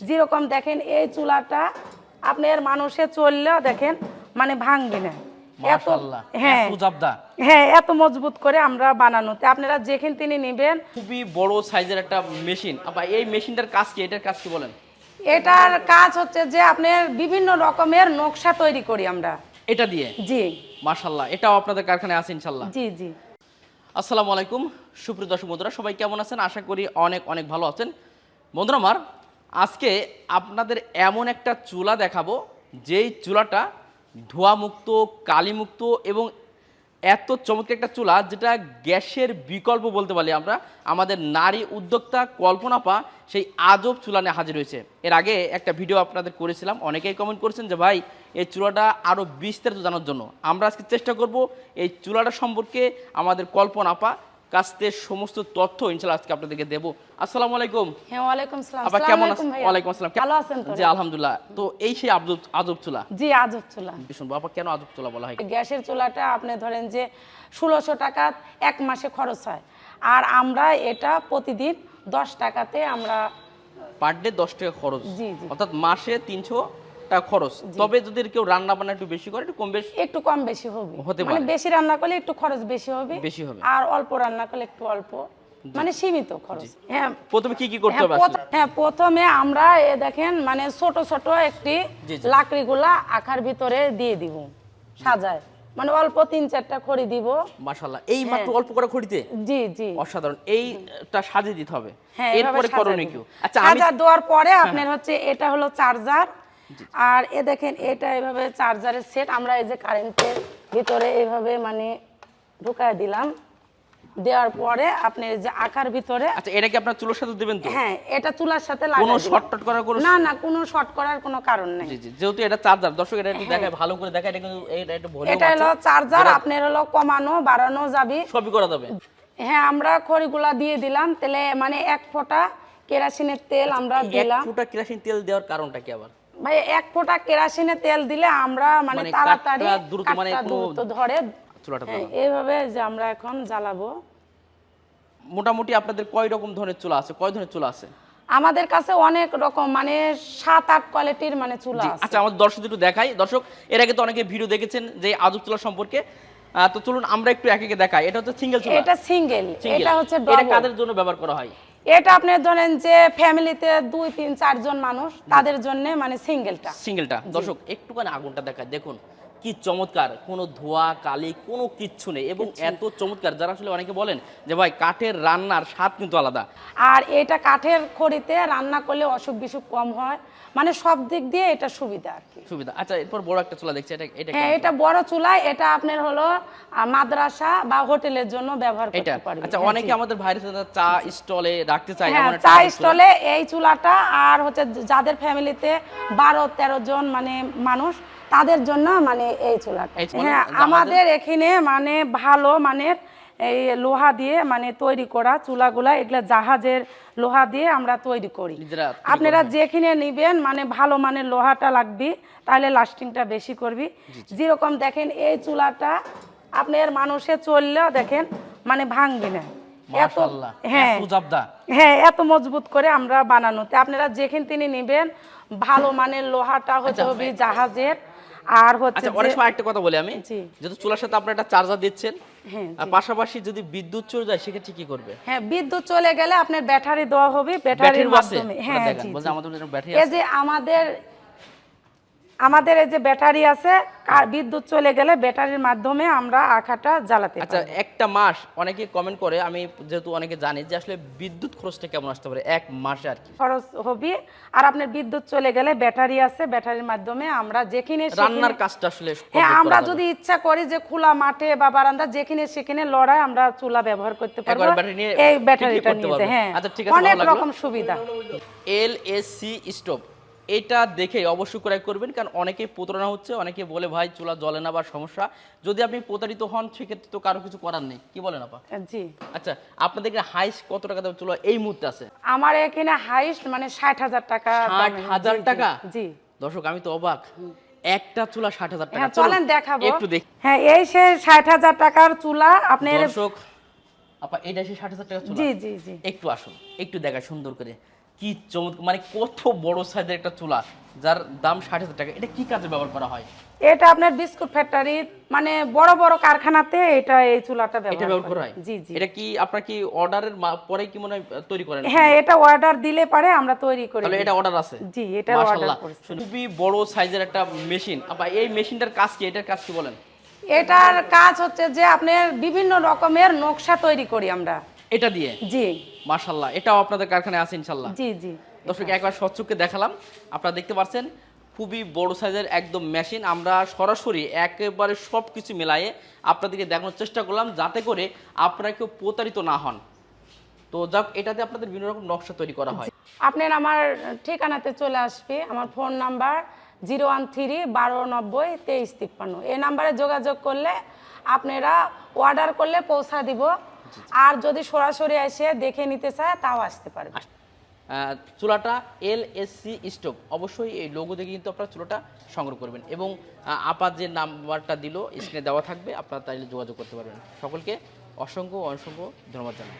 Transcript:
যেরকম দেখেন এই চুলাটা আপনার মানুষে চললেও দেখেন মানে ভাঙবে না। এত হ্যাঁ। হ্যাঁ এত মজবুত করে আমরা বানানোতে। আপনারা যেখান তিনি নেবেন খুবই বড় সাইজের একটা মেশিন। এই মেশিনটার কাজ কি? এটার কাজ কি বলেন? এটার কাজ হচ্ছে যে আপনার বিভিন্ন রকমের নকশা তৈরি করি আমরা। এটা দিয়ে? জি। মাশাআল্লাহ এটাও আপনাদের কারখানায় আছে ইনশাল্লাহ জি জি। আসসালামু আলাইকুম সুপ্রিয় দর্শক বন্ধুরা সবাই কেমন আছেন? আশা করি অনেক অনেক ভালো আছেন। বন্ধুরা আমার আজকে আপনাদের এমন একটা চুলা দেখাবো, যেই চুলাটা ধোঁয়ামুক্ত, কালিমুক্ত এবং এত চমৎকার একটা চুলা, যেটা গ্যাসের বিকল্প বলতে পারি আমরা। আমাদের নারী উদ্যোক্তা কল্পনা পা সেই আজব চুলা নিয়ে হাজির হয়েছে। এর আগে একটা ভিডিও আপনাদের করেছিলাম, অনেকেই কমেন্ট করেছেন যে, ভাই, এই চুলাটা আরও বিস্তারিত জানার জন্য। আমরা আজকে চেষ্টা করব এই চুলাটা সম্পর্কে আমাদের কল্পনা থেকে সমস্ত তথ্য ইনশাল্লাহ আজকে আপনাদেরকে দেবো। আসসালামু আলাইকুম। হ্যাঁ ওয়ালাইকুম সালাম। আপা কেমন আছেন? ভাইয়া। ওয়ালাইকুম আসসালাম। ভালো আছেন তো? জি আলহামদুলিল্লাহ। তো এই সেই আজব আজব চুলা জি আজব চুলা শুনব আপা কেন আজব চুলা বলা হয়? গ্যাসের চুলাটা আপনি ধরেন যে ষোলোশো টাকা এক মাসে খরচ হয়। আর আমরা এটা প্রতিদিন দশ টাকাতে আমরা পার ডে দশ টাকা খরচ। জি, জি। অর্থাৎ মাসে তিনশো টাকা খরচ। তবে যদি কেউ রান্না বান্না একটু বেশি করে একটু কম বেশ একটু কম বেশি হবে। হতে মানে। বেশি রান্না করলে একটু খরচ বেশি হবে। বেশি হবে। আর অল্প রান্না করলে একটু অল্প। মানে সীমিত খরচ। হ্যাঁ। প্রথমে কি কি করতে হ্যাঁ, হবে হ্যাঁ প্রথমে আমরা এ দেখেন মানে ছোট ছোট একটি। লাকড়িগুলা আখার ভিতরে দিয়ে দিব। সাজায়। মানে অল্প তিন চারটা খড়ি দিব। মাশাআল্লাহ। এই মাত্র অল্প করে খড়িতে? জি জি। অসাধারণ। এইটা সাজিয়ে দিতে হবে। হ্যাঁ এরপরে করণীয় কি? আচ্ছা আমি হ্যাঁ, সাজা দেওয়ার পরে আপনার হচ্ছে এটা হলো চার্জার। আর এ দেখেন এটা এভাবে চার্জারের সেট আমরা এই যে কারেন্টের ভিতরে এইভাবে মানে ঢুকায় দিলাম। দেওয়ার পরে আপনি যে আকার ভিতরে আচ্ছা এটা কি আপনার চুলোর সাথে দেবেন তো? হ্যাঁ এটা চুলার সাথে কোনো শর্টকাট করার কোনো না না কোনো শর্ট করার কোনো কারণ নেই। জি জি যেহেতু এটা চার্জার দর্শক এটা একটু দেখায় ভালো করে দেখায় এটা কিন্তু এটা একটু ভলিউম এটা হলো চার্জার আপনার হলো কমানো বাড়ানো যাবে। সবই করা যাবে। হ্যাঁ আমরা খড়িগুলা দিয়ে দিলাম তাহলে মানে এক ফোঁটা কেরাসিনের তেল আমরা এই এক দিলাম। ফুটা কেরোসিন তেল দেওয়ার কারণটা কি আবার? ভাই এক ফোঁটা কেরাসিনের তেল দিলে আমরা মানে মানে তাড়াতাড়ি দ্রুত মানে দ্রুত ধরে চুলাটা হ্যাঁ, এইভাবে যে আমরা এখন জ্বালাবো। মোটামুটি আপনাদের কয় রকম ধরনের চুলা আছে? কয় ধরনের চুলা আছে? আমাদের কাছে অনেক রকম মানে সাত আট কোয়ালিটির মানে চুলা আছে। আচ্ছা আমাদের দর্শক একটু দেখাই। দর্শক এর আগে তো অনেকে ভিডিও দেখেছেন যে আজব চুলা সম্পর্কে। তো চলুন আমরা একটু একে একে দেখাই। এটা হচ্ছে সিঙ্গেল চুলা। এটা সিঙ্গেল। এটা হচ্ছে এটা কাদের জন্য ব্যবহার করা হয়? এটা আপনি ধরেন যে ফ্যামিলিতে দুই তিন চারজন মানুষ তাদের জন্য মানে সিঙ্গেলটা। সিঙ্গেলটা। দর্শক একটুখানি আগুনটা দেখায়। দেখুন কি চমৎকার কোনো ধোয়া কালি কোনো কিচ্ছু নেই এবং এত চমৎকার যারা আসলে অনেকে বলেন যে ভাই কাঠের রান্নার স্বাদ কিন্তু আলাদা। আর এটা কাঠের খড়িতে রান্না করলে অসুখ বিসুখ কম হয় মানে সব দিক দিয়ে এটা সুবিধা আর কি। সুবিধা। আচ্ছা এরপর বড় একটা চুলা দেখছি এটা এটা হ্যাঁ এটা বড় চুলায় এটা আপনার হলো মাদ্রাসা বা হোটেলের জন্য ব্যবহার করতে পারবেন। আচ্ছা হ্যাঁ, অনেকে। আমাদের ভাইরাস চা স্টলে রাখতে চায় হ্যাঁ এমন চা স্টলে এই চুলাটা আর হচ্ছে যাদের ফ্যামিলিতে বারো তেরো জন মানে মানুষ তাদের জন্য মানে এই চুলাটা। চুলা- হ্যাঁ আমাদের- এখানে মানে ভালো মানের এই লোহা দিয়ে মানে তৈরি করা চুলাগুলা এগুলা জাহাজের লোহা দিয়ে আমরা তৈরি করি। নিজেরা তৈরি করা আপনারা যেখানে নিবেন মানে ভালো মানের লোহাটা লাগবে তাহলে লাস্টিংটা বেশি করবি। যেরকম দেখেন এই চুলাটা আপনার মানুষে চললেও দেখেন মানে ভাঙবি না। এত হ্যাঁ। হ্যাঁ এত মজবুত করে আমরা বানানোতে আপনারা যেখানে তিনি নেবেন ভালো মানের লোহাটা হতে হবে জাহাজের আর হচ্ছে আচ্ছা অনেক সময় একটা কথা বলি আমি। যেহেতু চুলার সাথে আপনারা একটা চার্জার দিচ্ছেন হ্যাঁ আর পাশাপাশি যদি বিদ্যুৎ চলে যায় সেক্ষেত্রে কি করবে? হ্যাঁ বিদ্যুৎ চলে গেলে আপনার ব্যাটারি দেওয়া হবে ব্যাটারির মাধ্যমে। হ্যাঁ জি, আমাদের ব্যাটারি ব্যাটারি এই যে আমাদের আমাদের এই যে ব্যাটারি আছে বিদ্যুৎ চলে গেলে ব্যাটারির মাধ্যমে আমরা আখাটা জ্বালাতে আচ্ছা একটা মাস অনেকে কমেন্ট করে আমি যেহেতু অনেকে জানি যে আসলে বিদ্যুৎ খরচটা কেমন আসতে পারে এক মাসে আর কি? খরচ হবে আর আপনার বিদ্যুৎ চলে গেলে ব্যাটারি আছে ব্যাটারির মাধ্যমে আমরা যেখানে রান্নার কাজটা আসলে হ্যাঁ আমরা যদি ইচ্ছা করি যে খোলা মাঠে বা বারান্দা যেখানে সেখানে লড়াই আমরা চুলা ব্যবহার করতে পারব। এই ব্যাটারিটা নিয়ে হ্যাঁ আচ্ছা, ঠিক আছে, অনেক রকম সুবিধা। L S C stove. এটা দেখে অবশ্যই ক্রয় করবেন কারণ অনেকে প্রতারণা হচ্ছে অনেকে বলে ভাই চুলা জ্বলে না বা সমস্যা। যদি আপনি প্রতারিত হন সেক্ষেত্রে তো কারও কিছু করার নেই। কি বলেন আপা? জি। আচ্ছা আপনাদের হাইস কত টাকা দাম চুলা এই মুহূর্তে আছে? আমার এখানে হাইস্ট মানে ষাট হাজার টাকা ষাট। হাজার টাকা? জি। দর্শক আমি তো অবাক। একটা চুলা ষাট হাজার টাকা। হ্যাঁ চলেন দেখাবো। একটু দেখ। হ্যাঁ এই সে ষাট হাজার টাকার চুলা আপনার দর্শক আপা এটা সে ষাট হাজার টাকা চুলা। জি জি জি। একটু আসুন একটু দেখা সুন্দর করে। কি চমৎকার মানে কত বড় সাইজের একটা চুলা যার দাম ষাট হাজার টাকা এটা কি কাজে ব্যবহার করা হয়? এটা আপনার বিস্কুট ফ্যাক্টরি মানে বড় বড় কারখানাতে এটা এই চুলাটা ব্যবহার ব্যবহার করা। হয়? জি জি। এটা কি আপনার কি অর্ডারের পরে কি মনে হয় তৈরি করেন? হ্যাঁ এটা অর্ডার দিলে পারে আমরা তৈরি করি তাহলে এটা অর্ডার আছে? জি এটা অর্ডার করছি। খুবই বড় সাইজের একটা মেশিন আপা এই মেশিনটার কাজ কি? এটার কাজ কি বলেন? এটার কাজ হচ্ছে যে আপনার বিভিন্ন রকমের নকশা তৈরি করি আমরা। এটা দিয়ে? জি। মাশাআল্লাহ এটাও আপনাদের কারখানায় আছে ইনশাআল্লাহ। জি জি। দর্শক একবার স্বচ্ছকে দেখালাম। আপনারা দেখতে পাচ্ছেন খুবই বড় সাইজের একদম মেশিন। আমরা সরাসরি একেবারে সব কিছু মেলায়ে আপনাদেরকে দেখানোর চেষ্টা করলাম যাতে করে আপনারা কেউ প্রতারিত না হন। তো যাক এটাতে আপনাদের বিভিন্ন রকম নকশা তৈরি করা হয়। আপনার আমার ঠিকানাতে চলে আসবে। আমার phone number zero one three বারো নব্বই তেইশ তিপ্পান্ন। এই নাম্বারে যোগাযোগ করলে আপনারা অর্ডার করলে পৌঁছা দিব আর যদি সরাসরি এসে দেখে নিতে চায় তাও আসতে পারবে। চুলাটা এল এস সি স্টোভ। অবশ্যই এই লোগো দেখে কিন্তু আপনারা চুলাটা সংগ্রহ করবেন এবং আপাত যে নাম্বারটা দিল স্ক্রিনে দেওয়া থাকবে আপনারা তাইলে যোগাযোগ করতে পারবেন। সকলকে অসংখ্য অসংখ্য ধন্যবাদ জানাই।